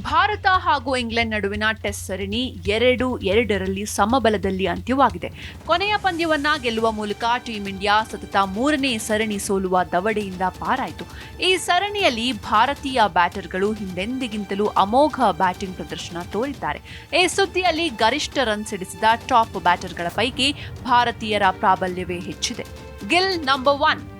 ಭಾರತ ಹಾಗೂ ಇಂಗ್ಲೆಂಡ್ ನಡುವಿನ ಟೆಸ್ಟ್ ಸರಣಿ ಎರಡು ಎರಡರಲ್ಲಿ ಸಮಬಲದಲ್ಲಿ ಅಂತ್ಯವಾಗಿದೆ. ಕೊನೆಯ ಪಂದ್ಯವನ್ನ ಗೆಲ್ಲುವ ಮೂಲಕ ಟೀಂ ಇಂಡಿಯಾ ಸತತ ಮೂರನೇ ಸರಣಿ ಸೋಲುವ ದವಡೆಯಿಂದ ಪಾರಾಯಿತು. ಈ ಸರಣಿಯಲ್ಲಿ ಭಾರತೀಯ ಬ್ಯಾಟರ್ಗಳು ಹಿಂದೆಂದಿಗಿಂತಲೂ ಅಮೋಘ ಬ್ಯಾಟಿಂಗ್ ಪ್ರದರ್ಶನ ತೋರಿದ್ದಾರೆ. ಈ ಸುದ್ದಿಯಲ್ಲಿ ಗರಿಷ್ಠ ರನ್ ಸಿಡಿಸಿದ ಟಾಪ್ ಬ್ಯಾಟರ್ಗಳ ಪೈಕಿ ಭಾರತೀಯರ ಪ್ರಾಬಲ್ಯವೇ ಹೆಚ್ಚಿದೆ. ಗಿಲ್ ನಂಬರ್ ಒನ್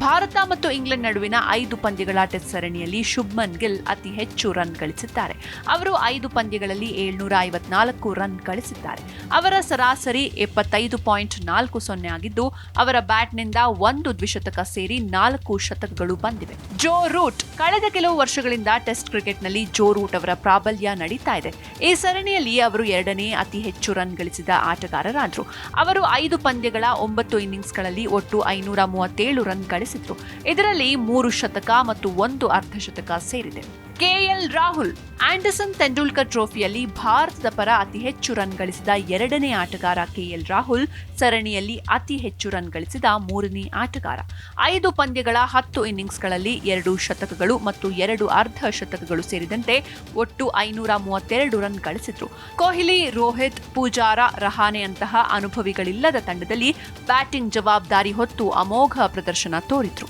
ಭಾರತ ಮತ್ತು ಇಂಗ್ಲೆಂಡ್ ನಡುವಿನ ಐದು ಪಂದ್ಯಗಳ ಟೆಸ್ಟ್ ಸರಣಿಯಲ್ಲಿ ಶುಭ್ಮನ್ ಗಿಲ್ ಅತಿ ಹೆಚ್ಚು ರನ್ ಗಳಿಸಿದ್ದಾರೆ. ಅವರು ಐದು ಪಂದ್ಯಗಳಲ್ಲಿ ಏಳ್ನೂರ ಐವತ್ನಾಲ್ಕು ರನ್ ಗಳಿಸಿದ್ದಾರೆ. ಅವರ ಸರಾಸರಿ ಎಪ್ಪತ್ತೈದು ಪಾಯಿಂಟ್ ನಾಲ್ಕು ಸೊನ್ನೆ ಆಗಿದ್ದು, ಅವರ ಬ್ಯಾಟ್ನಿಂದ ಒಂದು ದ್ವಿಶತಕ ಸೇರಿ ನಾಲ್ಕು ಶತಕಗಳು ಬಂದಿವೆ. ಜೋ ರೂಟ್ ಕಳೆದ ಕೆಲವು ವರ್ಷಗಳಿಂದ ಟೆಸ್ಟ್ ಕ್ರಿಕೆಟ್ನಲ್ಲಿ ಜೋ ರೂಟ್ ಅವರ ಪ್ರಾಬಲ್ಯ ನಡೀತಾ ಇದೆ. ಈ ಸರಣಿಯಲ್ಲಿ ಅವರು ಎರಡನೇ ಅತಿ ಹೆಚ್ಚು ರನ್ ಗಳಿಸಿದ ಆಟಗಾರರಾದರು. ಅವರು ಐದು ಪಂದ್ಯಗಳ ಒಂಬತ್ತು ಇನ್ನಿಂಗ್ಸ್ಗಳಲ್ಲಿ ಒಟ್ಟು ಐನೂರ ಮೂವತ್ತೇಳು ರನ್ ಗಳಿಸಿದ್ರು ಇದರಲ್ಲಿ ಮೂರು ಶತಕ ಮತ್ತು ಒಂದು ಅರ್ಧಶತಕ ಸೇರಿದೆ. ಕೆಎಲ್ ರಾಹುಲ್ ಆಂಡರ್ಸನ್ ತೆಂಡೂಲ್ಕರ್ ಟ್ರೋಫಿಯಲ್ಲಿ ಭಾರತದ ಪರ ಅತಿ ಹೆಚ್ಚು ರನ್ ಗಳಿಸಿದ ಎರಡನೇ ಆಟಗಾರ ಕೆಎಲ್ ರಾಹುಲ್, ಸರಣಿಯಲ್ಲಿ ಅತಿ ಹೆಚ್ಚು ರನ್ ಗಳಿಸಿದ ಮೂರನೇ ಆಟಗಾರ. ಐದು ಪಂದ್ಯಗಳ ಹತ್ತು ಇನ್ನಿಂಗ್ಸ್ಗಳಲ್ಲಿ ಎರಡು ಶತಕಗಳು ಮತ್ತು ಎರಡು ಅರ್ಧ ಶತಕಗಳು ಸೇರಿದಂತೆ ಒಟ್ಟು ಐನೂರ ಮೂವತ್ತೆರಡು ರನ್ ಗಳಿಸಿದ್ರು. ಕೊಹ್ಲಿ, ರೋಹಿತ್, ಪೂಜಾರ ರಹಾನೆಯಂತಹ ಅನುಭವಿಗಳಿಲ್ಲದ ತಂಡದಲ್ಲಿ ಬ್ಯಾಟಿಂಗ್ ಜವಾಬ್ದಾರಿ ಹೊತ್ತು ಅಮೋಘ ಪ್ರದರ್ಶನ ತೋರಿದ್ರು.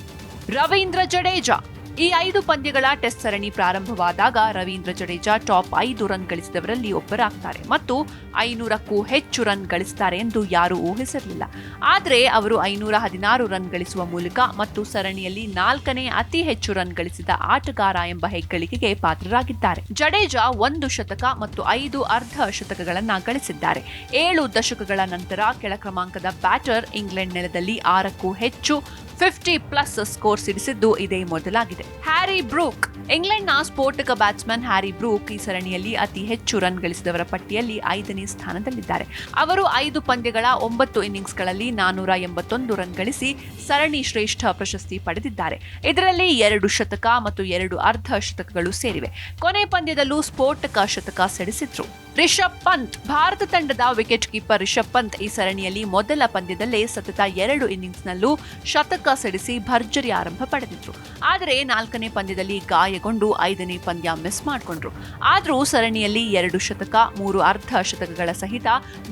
ರವೀಂದ್ರ ಜಡೇಜಾ ಈ ಐದು ಪಂದ್ಯಗಳ ಟೆಸ್ಟ್ ಸರಣಿ ಪ್ರಾರಂಭವಾದಾಗ ರವೀಂದ್ರ ಜಡೇಜಾ ಟಾಪ್ ಐದು ರನ್ ಗಳಿಸಿದವರಲ್ಲಿ ಒಬ್ಬರಾಗ್ತಾರೆ ಮತ್ತು ಐನೂರಕ್ಕೂ ಹೆಚ್ಚು ರನ್ ಗಳಿಸ್ತಾರೆ ಎಂದು ಯಾರೂ ಊಹಿಸಿರಲಿಲ್ಲ. ಆದರೆ ಅವರು ಐನೂರ ಹದಿನಾರು ರನ್ ಗಳಿಸುವ ಮೂಲಕ ಮತ್ತು ಸರಣಿಯಲ್ಲಿ ನಾಲ್ಕನೇ ಅತಿ ಹೆಚ್ಚು ರನ್ ಗಳಿಸಿದ ಆಟಗಾರ ಎಂಬ ಹೆಗ್ಗಳಿಕೆಗೆ ಪಾತ್ರರಾಗಿದ್ದಾರೆ. ಜಡೇಜಾ ಒಂದು ಶತಕ ಮತ್ತು ಐದು ಅರ್ಧ ಶತಕಗಳನ್ನು ಗಳಿಸಿದ್ದಾರೆ. ಏಳು ದಶಕಗಳ ನಂತರ ಕೆಳ ಕ್ರಮಾಂಕದ ಬ್ಯಾಟರ್ ಇಂಗ್ಲೆಂಡ್ ನೆಲದಲ್ಲಿ ಆರಕ್ಕೂ ಹೆಚ್ಚು ಫಿಫ್ಟಿ ಪ್ಲಸ್ ಸ್ಕೋರ್ ಸಿಡಿಸಿದ್ದು ಇದೇ ಮೊದಲಾಗಿದೆ. ಹ್ಯಾರಿ ಬ್ರೂಕ್ ಇಂಗ್ಲೆಂಡ್ನ ಸ್ಫೋಟಕ ಬ್ಯಾಟ್ಸ್ಮನ್ ಹ್ಯಾರಿ ಬ್ರೂಕ್ ಈ ಸರಣಿಯಲ್ಲಿ ಅತಿ ಹೆಚ್ಚು ರನ್ ಗಳಿಸಿದವರ ಪಟ್ಟಿಯಲ್ಲಿ ಐದನೇ ಸ್ಥಾನದಲ್ಲಿದ್ದಾರೆ. ಅವರು ಐದು ಪಂದ್ಯಗಳ ಒಂಬತ್ತು ಇನ್ನಿಂಗ್ಸ್ಗಳಲ್ಲಿ ನಾನೂರ ಎಂಬತ್ತೊಂದು ರನ್ ಗಳಿಸಿ ಸರಣಿ ಶ್ರೇಷ್ಠ ಪ್ರಶಸ್ತಿ ಪಡೆದಿದ್ದಾರೆ. ಇದರಲ್ಲಿ ಎರಡು ಶತಕ ಮತ್ತು ಎರಡು ಅರ್ಧ ಶತಕಗಳು ಸೇರಿವೆ. ಕೊನೆ ಪಂದ್ಯದಲ್ಲೂ ಸ್ಫೋಟಕ ಶತಕ ಸಿಡಿಸಿದ್ರು. ರಿಷಬ್ ಪಂತ್. ಭಾರತ ತಂಡದ ವಿಕೆಟ್ ಕೀಪರ್ ರಿಷಬ್ ಪಂತ್ ಈ ಸರಣಿಯಲ್ಲಿ ಮೊದಲ ಪಂದ್ಯದಲ್ಲೇ ಸತತ ಎರಡು ಇನ್ನಿಂಗ್ಸ್ನಲ್ಲೂ ಶತಕ ಸಿಡಿಸಿ ಭರ್ಜರಿ ಆರಂಭ ಪಡೆದಿದ್ರು. ಆದರೆ ನಾಲ್ಕನೇ ಪಂದ್ಯದಲ್ಲಿ ಗಾಯಗೊಂಡು ಐದನೇ ಪಂದ್ಯ ಮಿಸ್ ಮಾಡಿಕೊಂಡ್ರು. ಆದರೂ ಸರಣಿಯಲ್ಲಿ ಎರಡು ಶತಕ, ಮೂರು ಅರ್ಧ ಶತಕಗಳ ಸಹಿತ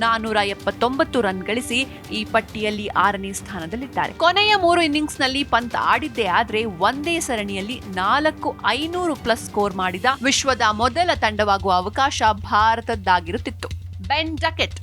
ನಾನೂರ ಎಪ್ಪತ್ತೊಂಬತ್ತು ರನ್ ಗಳಿಸಿ ಈ ಪಟ್ಟಿಯಲ್ಲಿ ಆರನೇ ಸ್ಥಾನದಲ್ಲಿದ್ದಾರೆ. ಕೊನೆಯ ಮೂರು ಇನ್ನಿಂಗ್ಸ್ನಲ್ಲಿ ಪಂತ್ ಆಡಿದ್ದೇ ಆದರೆ ಒಂದೇ ಸರಣಿಯಲ್ಲಿ ನಾಲ್ಕು ಐನೂರು ಪ್ಲಸ್ ಸ್ಕೋರ್ ಮಾಡಿದ ವಿಶ್ವದ ಮೊದಲ ತಂಡವಾಗುವ ಅವಕಾಶ ಭಾರತದ್ದಾಗಿರುತ್ತಿತ್ತು ಬೆನ್ ಡಕೆಟ್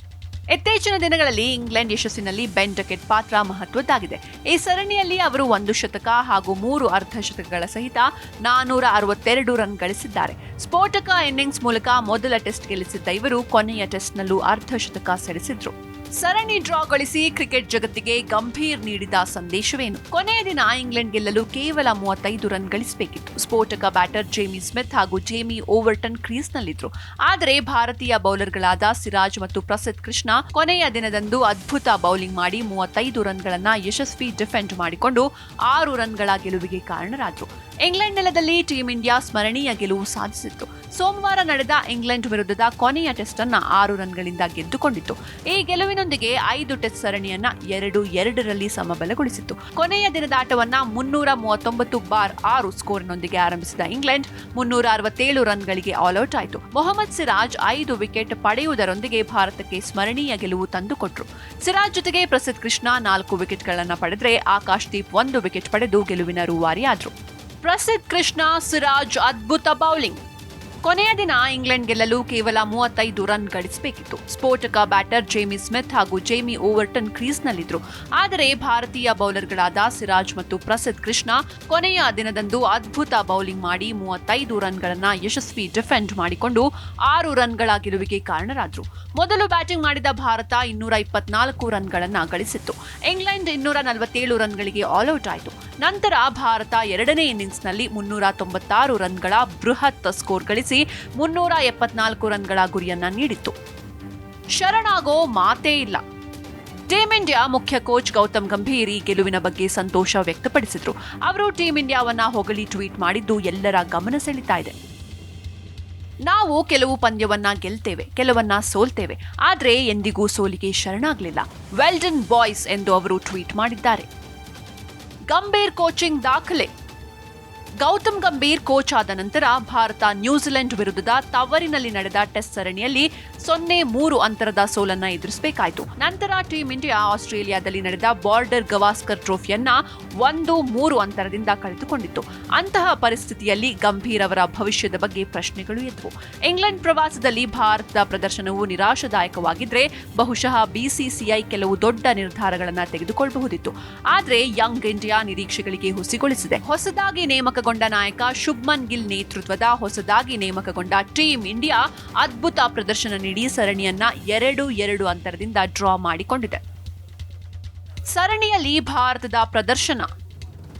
ಇತ್ತೀಚಿನ ದಿನಗಳಲ್ಲಿ ಇಂಗ್ಲೆಂಡ್ ಯಶಸ್ಸಿನಲ್ಲಿ ಬೆನ್ ಡಕೆಟ್ ಪಾತ್ರ ಮಹತ್ವದ್ದಾಗಿದೆ. ಈ ಸರಣಿಯಲ್ಲಿ ಅವರು ಒಂದು ಶತಕ ಹಾಗೂ ಮೂರು ಅರ್ಧಶತಕಗಳ ಸಹಿತ ನಾನೂರ ಅರವತ್ತೆರಡು ರನ್ ಗಳಿಸಿದ್ದಾರೆ. ಸ್ಫೋಟಕ ಇನ್ನಿಂಗ್ಸ್ ಮೂಲಕ ಮೊದಲ ಟೆಸ್ಟ್ ಗೆಲ್ಲಿಸಿದ್ದ ಇವರು ಕೊನೆಯ ಟೆಸ್ಟ್ನಲ್ಲೂ ಅರ್ಧ ಶತಕ ಸೆಳೆಸಿದ್ರು ಸರಣಿ ಡ್ರಾ ಗಳಿಸಿ ಕ್ರಿಕೆಟ್ ಜಗತ್ತಿಗೆ ಗಂಭೀರ್ ನೀಡಿದ ಸಂದೇಶವೇನು? ಕೊನೆಯ ದಿನ ಇಂಗ್ಲೆಂಡ್ ಗೆಲ್ಲಲು ಕೇವಲ ಮೂವತ್ತೈದು ರನ್ ಗಳಿಸಬೇಕಿತ್ತು. ಸ್ಫೋಟಕ ಬ್ಯಾಟರ್ ಜೇಮಿ ಸ್ಮಿತ್ ಹಾಗೂ ಜೇಮಿ ಓವರ್ಟನ್ ಕ್ರೀಸ್ನಲ್ಲಿದ್ರು. ಆದರೆ ಭಾರತೀಯ ಬೌಲರ್ಗಳಾದ ಸಿರಾಜ್ ಮತ್ತು ಪ್ರಸಿದ್ ಕೃಷ್ಣ ಕೊನೆಯ ದಿನದಂದು ಅದ್ಭುತ ಬೌಲಿಂಗ್ ಮಾಡಿ ಮೂವತ್ತೈದು ರನ್ಗಳನ್ನ ಯಶಸ್ವಿ ಡಿಫೆಂಡ್ ಮಾಡಿಕೊಂಡು ಆರು ರನ್ಗಳ ಗೆಲುವಿಗೆ ಕಾರಣರಾದರು. ಇಂಗ್ಲೆಂಡ್ ನೆಲದಲ್ಲಿ ಟೀಂ ಇಂಡಿಯಾ ಸ್ಮರಣೀಯ ಗೆಲುವು ಸಾಧಿಸಿತ್ತು. ಸೋಮವಾರ ನಡೆದ ಇಂಗ್ಲೆಂಡ್ ವಿರುದ್ಧದ ಕೊನೆಯ ಟೆಸ್ಟ್ ಅನ್ನ ಆರು ರನ್ಗಳಿಂದ ಗೆದ್ದುಕೊಂಡಿತ್ತು. ಈ ಗೆಲುವಿನೊಂದಿಗೆ ಐದು ಟೆಸ್ಟ್ ಸರಣಿಯನ್ನ ಎರಡು ಎರಡರಲ್ಲಿ ಸಮಬಲಗೊಳಿಸಿತ್ತು. ಕೊನೆಯ ದಿನದ ಆಟವನ್ನ ಮುನ್ನೂರ ಮೂವತ್ತೊಂಬತ್ತು ಬಾರ್ ಆರು ಸ್ಕೋರ್ನೊಂದಿಗೆ ಆರಂಭಿಸಿದ ಇಂಗ್ಲೆಂಡ್ ಮುನ್ನೂರ ಅರವತ್ತೇಳು ರನ್ಗಳಿಗೆ ಆಲ್ಔಟ್ ಆಯಿತು. ಮೊಹಮ್ಮದ್ ಸಿರಾಜ್ ಐದು ವಿಕೆಟ್ ಪಡೆಯುವುದರೊಂದಿಗೆ ಭಾರತಕ್ಕೆ ಸ್ಮರಣೀಯ ಗೆಲುವು ತಂದುಕೊಟ್ರು. ಸಿರಾಜ್ ಜೊತೆಗೆ ಪ್ರಸಿದ್ಧ ಕೃಷ್ಣ ನಾಲ್ಕು ವಿಕೆಟ್ಗಳನ್ನು ಪಡೆದರೆ ಆಕಾಶ್ ದೀಪ್ ಒಂದು ವಿಕೆಟ್ ಪಡೆದು ಗೆಲುವಿನ ರೂವಾರಿಯಾದರು. ಪ್ರಸಿದ್ಧ ಕೃಷ್ಣ ಸಿರಾಜ್ ಅದ್ಭುತ ಬೌಲಿಂಗ್ ಕೊನೆಯ ದಿನ ಇಂಗ್ಲೆಂಡ್ ಗೆಲ್ಲಲು ಕೇವಲ ಮೂವತ್ತೈದು ರನ್ ಗಳಿಸಬೇಕಿತ್ತು. ಸ್ಫೋಟಕ ಬ್ಯಾಟರ್ ಜೇಮಿ ಸ್ಮಿತ್ ಹಾಗೂ ಜೇಮಿ ಓವರ್ಟನ್ ಕ್ರೀಸ್ನಲ್ಲಿದ್ದರು ಆದರೆ ಭಾರತೀಯ ಬೌಲರ್ಗಳಾದ ಸಿರಾಜ್ ಮತ್ತು ಪ್ರಸಿದ್ ಕೃಷ್ಣ ಕೊನೆಯ ದಿನದಂದು ಅದ್ಭುತ ಬೌಲಿಂಗ್ ಮಾಡಿ ಮೂವತ್ತೈದು ರನ್ಗಳನ್ನು ಯಶಸ್ವಿ ಡಿಫೆಂಡ್ ಮಾಡಿಕೊಂಡು ಆರು ರನ್ಗಳ ಗೆಲುವಿಗೆ ಕಾರಣರಾದರು. ಮೊದಲು ಬ್ಯಾಟಿಂಗ್ ಮಾಡಿದ ಭಾರತ ಇನ್ನೂರ ಇಪ್ಪತ್ನಾಲ್ಕು ರನ್ಗಳನ್ನು ಗಳಿಸಿತ್ತು. ಇಂಗ್ಲೆಂಡ್ ಇನ್ನೂರ ನಲವತ್ತೇಳು ರನ್ಗಳಿಗೆ ಆಲ್ಔಟ್ ಆಯಿತು. ನಂತರ ಭಾರತ ಎರಡನೇ ಇನ್ನಿಂಗ್ಸ್ನಲ್ಲಿ ಮುನ್ನೂರ ತೊಂಬತ್ತಾರು ರನ್ಗಳ ಬೃಹತ್ ಸ್ಕೋರ್ ಗಳಿಸಿ ಮುನ್ನೂರ ಎಪ್ಪತ್ನಾಲ್ಕು ರನ್ಗಳ ಗುರಿಯನ್ನ ನೀಡಿತ್ತು. ಶರಣಾಗೋ ಮಾತೇ ಇಲ್ಲ. ಟೀಂ ಇಂಡಿಯಾ ಮುಖ್ಯ ಕೋಚ್ ಗೌತಮ್ ಗಂಭೀರ್ ಈ ಗೆಲುವಿನ ಬಗ್ಗೆ ಸಂತೋಷ ವ್ಯಕ್ತಪಡಿಸಿದರು. ಅವರು ಟೀಂ ಇಂಡಿಯಾವನ್ನ ಹೊಗಳಿ ಟ್ವೀಟ್ ಮಾಡಿದ್ದು ಎಲ್ಲರ ಗಮನ ಸೆಳೀತಾ ಇದೆ. ನಾವು ಕೆಲವು ಪಂದ್ಯವನ್ನ ಗೆಲ್ತೇವೆ, ಕೆಲವನ್ನ ಸೋಲ್ತೇವೆ, ಆದರೆ ಎಂದಿಗೂ ಸೋಲಿಗೆ ಶರಣಾಗಲಿಲ್ಲ. ವೆಲ್ಡನ್ ಬಾಯ್ಸ್ ಎಂದು ಅವರು ಟ್ವೀಟ್ ಮಾಡಿದ್ದಾರೆ. ಗಂಭೀರ್ ಕೋಚಿಂಗ್ ದಾಖಲೆ ಗೌತಮ್ ಗಂಭೀರ್ ಕೋಚ್ ಆದ ನಂತರ ಭಾರತ ನ್ಯೂಜಿಲೆಂಡ್ ವಿರುದ್ಧದ ತವರಿನಲ್ಲಿ ನಡೆದ ಟೆಸ್ಟ್ ಸರಣಿಯಲ್ಲಿ ಸೊನ್ನೆ ಮೂರು ಅಂತರದ ಸೋಲನ್ನ ಎದುರಿಸಬೇಕಾಯಿತು. ನಂತರ ಟೀಂ ಇಂಡಿಯಾ ಆಸ್ಟ್ರೇಲಿಯಾದಲ್ಲಿ ನಡೆದ ಬಾರ್ಡರ್ ಗವಾಸ್ಕರ್ ಟ್ರೋಫಿಯನ್ನ ಒಂದು ಮೂರು ಅಂತರದಿಂದ ಕಳೆದುಕೊಂಡಿತ್ತು. ಅಂತಹ ಪರಿಸ್ಥಿತಿಯಲ್ಲಿ ಗಂಭೀರ್ ಅವರ ಭವಿಷ್ಯದ ಬಗ್ಗೆ ಪ್ರಶ್ನೆಗಳು ಎದ್ದವು ಇಂಗ್ಲೆಂಡ್ ಪ್ರವಾಸದಲ್ಲಿ ಭಾರತದ ಪ್ರದರ್ಶನವು ನಿರಾಶಾದಾಯಕವಾಗಿದ್ರೆ ಬಹುಶಃ ಬಿಸಿಸಿಐ ಕೆಲವು ದೊಡ್ಡ ನಿರ್ಧಾರಗಳನ್ನು ತೆಗೆದುಕೊಳ್ಳಬಹುದಿತ್ತು ಆದರೆ ಯಂಗ್ ಇಂಡಿಯಾ ನಿರೀಕ್ಷೆಗಳಿಗೆ ಹುಸಿಗೊಳಿಸಿದೆ. ಹೊಸದಾಗಿ ನೇಮಕಗೊಂಡ ನಾಯಕ ಶುಭ್ಮನ್ ಗಿಲ್ ನೇತೃತ್ವದ ಹೊಸದಾಗಿ ನೇಮಕಗೊಂಡ ಟೀಂ ಇಂಡಿಯಾ ಅದ್ಭುತ ಪ್ರದರ್ಶನ ನೀಡಿ ಸರಣಿಯನ್ನ ಎರಡು ಎರಡು ಅಂತರದಿಂದ ಡ್ರಾ ಮಾಡಿಕೊಂಡಿದೆ. ಸರಣಿಯಲ್ಲಿ ಭಾರತದ ಪ್ರದರ್ಶನ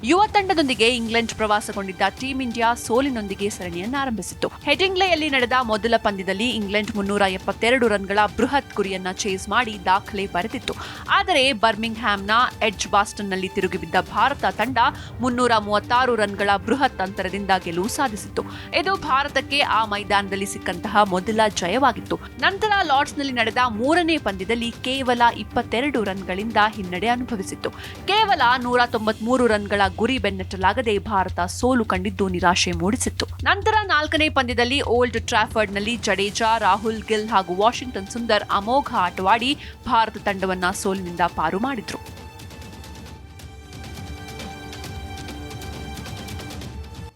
ಯುವ ತಂಡದೊಂದಿಗೆ ಇಂಗ್ಲೆಂಡ್ ಪ್ರವಾಸಗೊಂಡಿದ್ದ ಟೀಂ ಇಂಡಿಯಾ ಸೋಲಿನೊಂದಿಗೆ ಸರಣಿಯನ್ನು ಆರಂಭಿಸಿತ್ತು. ಹೆಡಿಂಗ್ಲೆಯಲ್ಲಿ ನಡೆದ ಮೊದಲ ಪಂದ್ಯದಲ್ಲಿ ಇಂಗ್ಲೆಂಡ್ ಮುನ್ನೂರ ಎಪ್ಪತ್ತೆರಡು ರನ್ಗಳ ಬೃಹತ್ ಗುರಿಯನ್ನ ಚೇಸ್ ಮಾಡಿ ದಾಖಲೆ ಬರೆದಿತ್ತು. ಆದರೆ ಬರ್ಮಿಂಗ್ಹ್ಯಾಮ್ನ ಎಡ್ಜ್ ಬಾಸ್ಟನ್ನಲ್ಲಿ ತಿರುಗಿಬಿದ್ದ ಭಾರತ ತಂಡ ಮುನ್ನೂರ ಮೂವತ್ತಾರು ರನ್ಗಳ ಬೃಹತ್ ಅಂತರದಿಂದ ಗೆಲುವು ಸಾಧಿಸಿತ್ತು. ಇದು ಭಾರತಕ್ಕೆ ಆ ಮೈದಾನದಲ್ಲಿ ಸಿಕ್ಕಂತಹ ಮೊದಲ ಜಯವಾಗಿತ್ತು. ನಂತರ ಲಾರ್ಡ್ಸ್ನಲ್ಲಿ ನಡೆದ ಮೂರನೇ ಪಂದ್ಯದಲ್ಲಿ ಕೇವಲ ಇಪ್ಪತ್ತೆರಡು ರನ್ಗಳಿಂದ ಹಿನ್ನಡೆ ಅನುಭವಿಸಿತ್ತು. ಕೇವಲ ನೂರ ತೊಂಬತ್ಮೂರು ರನ್ಗಳ ಗುರಿ ಬೆನ್ನಟ್ಟಲಾಗದೆ ಭಾರತ ಸೋಲು ಕಂಡಿದ್ದು ನಿರಾಶೆ ಮೂಡಿಸಿತ್ತು. ನಂತರ ನಾಲ್ಕನೇ ಪಂದ್ಯದಲ್ಲಿ ಓಲ್ಡ್ ಟ್ರಾಫರ್ಡ್ನಲ್ಲಿ ಜಡೇಜಾ, ರಾಹುಲ್ ಗಿಲ್ ಹಾಗೂ ವಾಷಿಂಗ್ಟನ್ ಸುಂದರ್ ಅಮೋಘ ಆಟವಾಡಿ ಭಾರತ ತಂಡವನ್ನ ಸೋಲಿನಿಂದ ಪಾರು ಮಾಡಿದ್ರು.